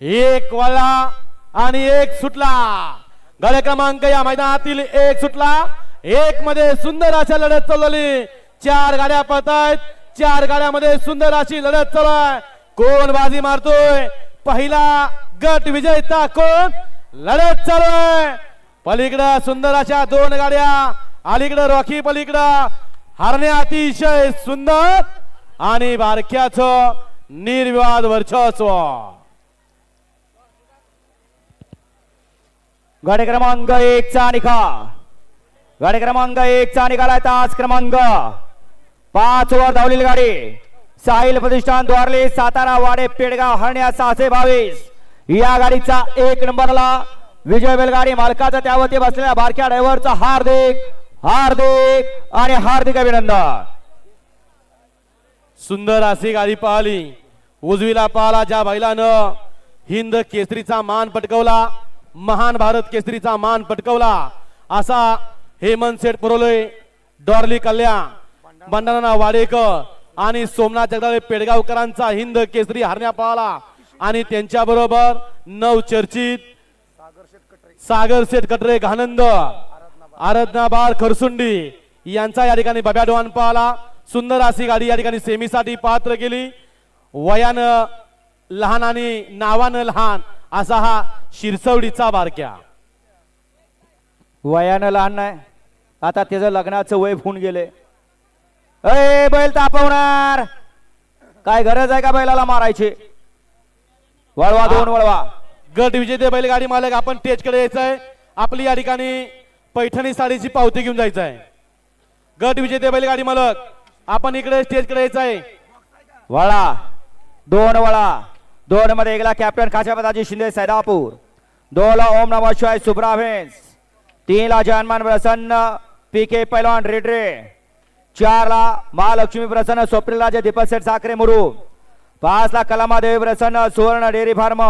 एक वळला आणि एक सुटला. गड क्रमांक या मैदानातील एक सुटला. एक मध्ये सुंदर अशा लढत चालवली चार गाड्या पळतायत. चार गाड्यामध्ये सुंदर अशी लढत चालू आहे कोण बाजी मारतोय? पहिला गट विजयता कोण? लढत चालू आहे पलीकडं सुंदर अशा दोन गाड्या. अलीकडं रॉकी पलीकडं. हरणे अतिशय सुंदर आणि बारक्याच निर्विवाद वर्चस्व. गाडी क्रमांक एक चा निकाल गाडी क्रमांक एक चा निकाल आहे तास क्रमांक. पाच ओव्हर धावलेली गाडी. साहिल प्रतिष्ठान द्वारले सातारा वाडे पेडगाव हरण्या सहाशे बावीस. या गाडीचा एक नंबरला विजय बैलगाडी मालकाचा त्यावरती बसलेल्या बारक्या ड्रायव्हरचा हार्दिक हार्दिक आणि हार्दिक अभिनंदन. सुंदर अशी गाडी पाहिली. उजवीला पाहला ज्या बैलानं. हिंद केसरीचा मान पटकवला. महान भारत केसरीचा मान पटकवला. असा हेमंत शेठ पुरवले डॉर्ली कल्या बंडाना वाडेकर आणि सोमनाथ जगदाळे पेडगावकरांचा हिंद केसरी हरण्या पाहला आणि त्यांच्या बरोबर नवचर्चित सागर सेठ कटरे घानंद आराधना बाळ खरसुंडी यांचा या ठिकाणी बब्या डोहान पाहला सुंदर अशी गाडी या ठिकाणी सेमीसाठी पात्र केली. वयानं लहान आणि नावानं लहान असा हा शिरसवडीचा बारक्या वयानं लहान नाही. आता त्याचं लग्नाचं वय होऊन गेले. अय बैल तापवणार. काय गरज आहे का बैलाला मारायची? वळवा दोन वळवा. गट विजेते बैलगाडी मालक आपण कडे यायचंय. आपली या ठिकाणी पैठणी साडीची पावती घेऊन जायचं आहे गट विजेते बैलगाडी मालक आपण इकडे स्टेजकडे यायचंय. वळा. दोन वळा. दोन मध्ये एकला कॅप्टन खाशापदाजी शिंदे सैदापूर. दो ला ओम नमः शिवाय सुब्रा भेन्स तीन ला जानमान प्रसन्न पी के पैलवान रेड्रे. चार ला महालक्ष्मी प्रसन्न स्वप्नील राजे दीपक सेठ साखरे मुरु. पाच ला कलामादेवी प्रसन्न सुवर्ण डेअरी फार्म